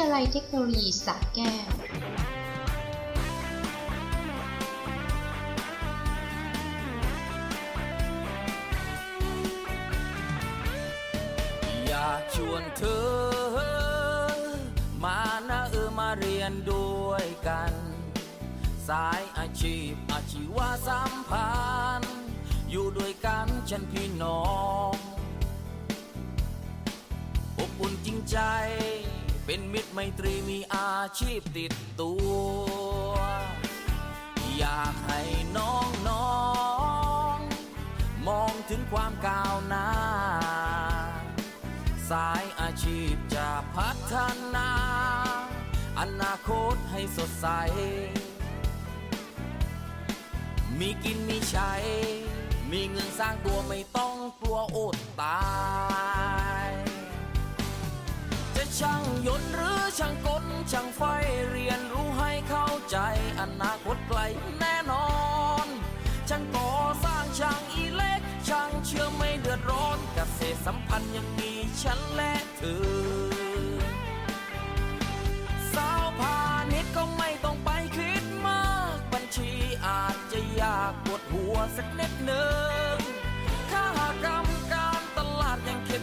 ยาลัยเทคโนโลยีสระแก้วอยากชวนเธอ มานะเออมาเรียนด้วยกัน สายอาชีพอาชีวะสัมพันธ์อยู่ด้วยกันฉันพี่น้อง อบอุ่นจริงใจ เป็นมิตรไมตรีมีอาชีพติดตัว อยากให้น้องน้องๆมองถึงความก้าวหน้า สายอาชีพจะพัฒนา อนาคตให้สดใส มีกินมีใช้ มีเงินสร้างตัวไม่ต้องกลัวอดตาย ช่างยนต์หรือช่างกลช่างไฟเรียนรู้ให้เข้าใจอนาคตไกลแน่นอนช่างก่อสร้างช่างอีเล็กช่างเชื่อไม่เดือดร้อนเกษตรสัมพันธ์ยังมีฉันและเธอสาวพาณิชย์ก็ไม่ต้องไปคิดมาก บัญชีอาจจะยากปวดหัวสักนิดหนึ่ง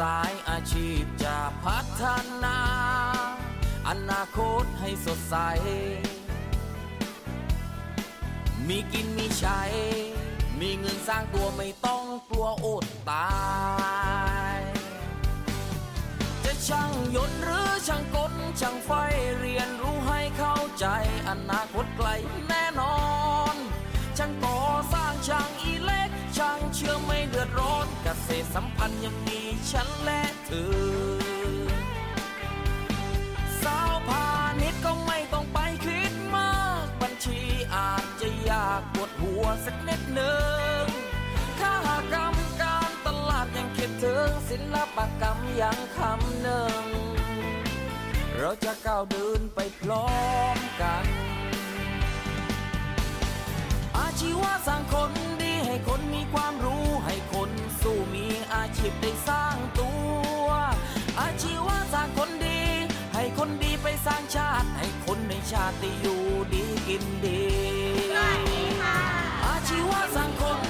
สายอาชีพจะพัฒนา อนาคตให้สดใส มีกินมีใช้ มีเงินสร้างตัวไม่ต้องกลัวอดตาย จะช่างยนต์หรือช่างกลช่างไฟเรียนรู้ให้เข้าใจ อนาคตไกลแน่นอน ช่างก่อสร้างช่างอีเล็กช่างเชื่อไม่เดือดร้อน กษตรสัมพันธ์ยังมีฉันและเธอ สาวพาณิชย์ก็ไม่ต้องไปคิดมาก บัญชีอาจจะยากปวดหัวสักนิดหนึ่งค่ากรรมการตลาดยังคิดถึงศิลปกรรมยังคำหนึ่ง เราจะก้าวเดินไปพร้อมกัน อาชีวะสร้างคนดีให้คนมีความรู้ให้คนสู้ อาชีพได้สร้างตัว อาชีวะสร้างคนดี ให้คนดีไปสร้างชาติ ให้คนในชาติได้อยู่ดีกินดีอาชีวะสร้างคน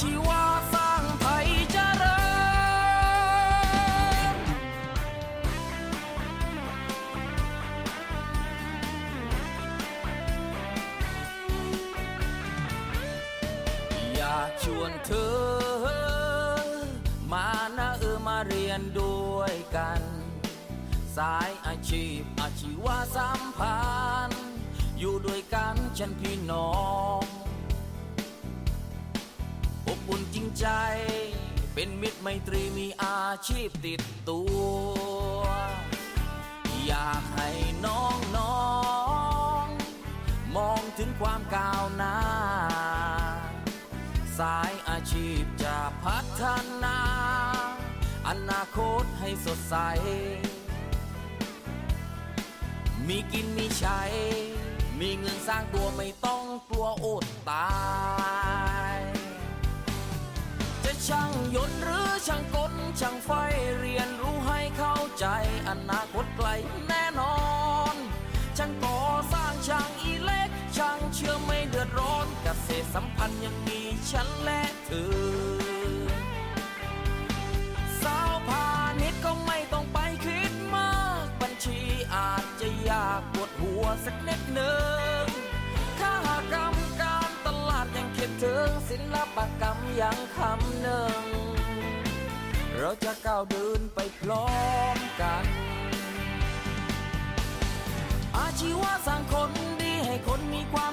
ชีวะสร้างไทยเจริญอยากชวนเธอ มานะเออมาเรียนด้วยกัน สายอาชีพอาชีวะสัมพันธ์อยู่ด้วยกันฉันพี่น้อง ริงใจ เป็นมิตรไมตรีมีอาชีพติดตัว อยากให้น้องน้องๆมองถึงความก้าวหน้า สายอาชีพจะพัฒนา อนาคตให้สดใส มีกินมีใช้ มีเงินสร้างตัวไม่ต้องกลัวอดตาย ช่างยนต์หรือช่างกลช่างไฟเรียนรู้ให้เข้าใจอนาคตไกลแน่นอนช่างก่อสร้างช่างอีเล็กช่างเชื่อไม่เดือดร้อนเกษตรสัมพันธ์ยังมีฉันและเธอสาวพาณิชย์ก็ไม่ต้องไปคิดมาก บัญชีอาจจะยากปวดหัวสักนิดหนึ่ง ถึงศิลปกรรมยังคำหนึ่ง เราจะก้าวเดินไปพร้อมกัน อาชีวะสร้างคนดีให้คนมีความ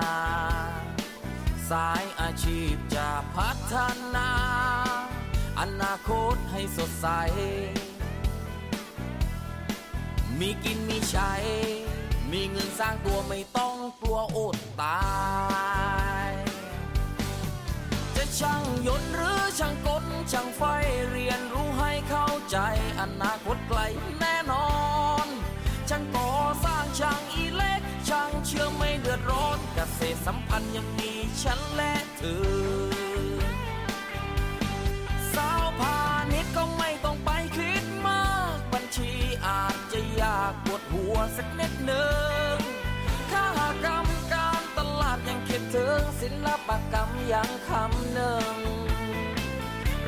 สายอาชีพจะพัฒนา อนาคตให้สดใส มีกินมีใช้ มีเงินสร้างตัวไม่ต้องกลัวอดตาย จะช่างยนต์หรือช่างกลช่างไฟเรียนรู้ให้เข้าใจ อนาคตไกลแน่นอนช่างก่อสร้างช่าง สัมพันธ์ยังมีฉันและเธอ สาวพาณิชย์ก็ไม่ต้องไปคิดมาก บัญชีอาจจะยากปวดหัวสักนิดหนึ่งค่ากรรมการตลาดยังคิดถึงศิลปกรรมยังคำหนึ่ง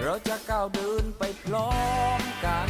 เราจะก้าวเดินไปพร้อมกัน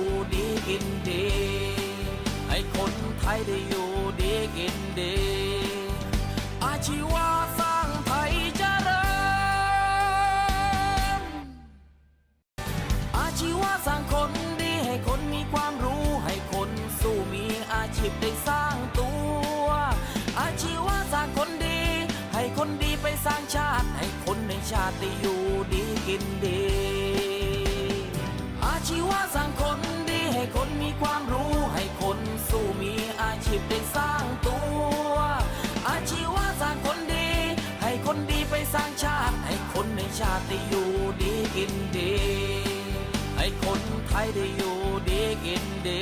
ได้อยู่ดีกินดี อาชีวะสร้างไทยเจริญ อาชีวะสร้างคนดีให้คนมีความรู้ให้คนสู้มีอาชีพได้สร้างตัว อาชีวะสร้างคนดี ให้คนดีไปสร้างชาติ ให้คนในชาติได้อยู่ดีกินดี ชาติได้อยู่ดีกินดี ให้คนไทยได้อยู่ดีกินดี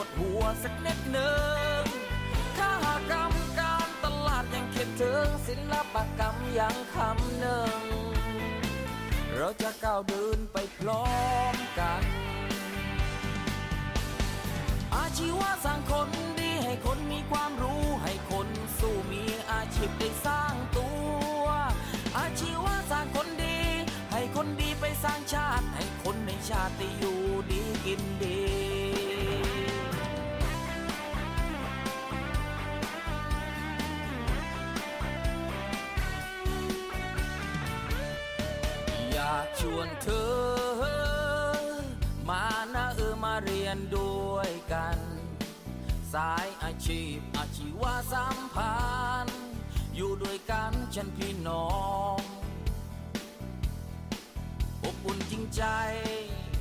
วดหัวสักนิดหนึ่งข้ากรรมการตลาดยังคิดถึงศิลปกรรมยังคำหนึ่ง เราจะก้าวเดินไปพร้อมกัน อาชีวะสร้างคนดีให้คนมีความรู้ให้คนสู้มีอาชีพได้สร้างตัว อาชีวะสร้างคนดี ให้คนดีไปสร้างชาติ ให้คนในชาติอยู่ดีกินดี อาชีพอาชีวะสัมพันธ์อยู่ด้วยกันฉันพี่น้องอบอุ่นจริงใจ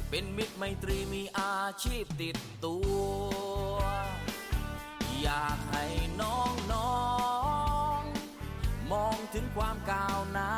เป็นมิตรไมตรีมีอาชีพติดตัว อยากให้น้องน้องๆมองถึงความก้าวหน้า